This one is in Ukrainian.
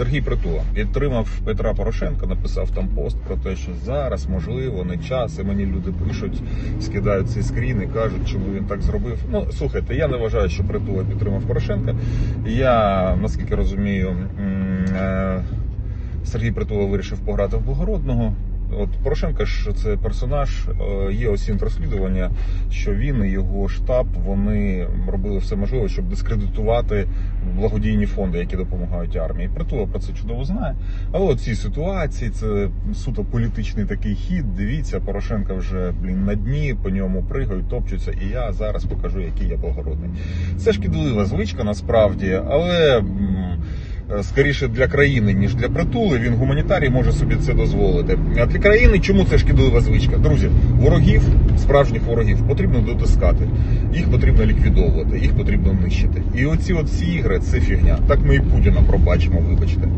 Сергій Притула підтримав Петра Порошенка, написав там пост про те, що зараз можливо не час. І мені люди пишуть, скидають ці скріни, кажуть, чому він так зробив. Ну слухайте, я не вважаю, що Притула підтримав Порошенка. Я наскільки розумію, е, Сергій Притула вирішив пограти в благородного. От Порошенка ж це персонаж. е, Є ось розслідування, що він і його штаб вони робили все можливе, щоб дискредитувати благодійні фонди, які допомагають армії. Притула про це чудово знає. Але от ці ситуації це суто політичний такий хід. Дивіться, Порошенка вже блін на дні, по ньому пригають, топчуться, і я зараз покажу, який я благородний. Це шкідлива звичка насправді, але. Е, Скоріше для країни, ніж для притули, він гуманітарій може собі це дозволити. А для країни чому це шкідлива звичка? Друзі, ворогів, справжніх ворогів, потрібно дотискати, їх потрібно ліквідовувати, їх потрібно нищити. І оці от всі ігри це фігня. Так ми і Путіна пробачимо, вибачте.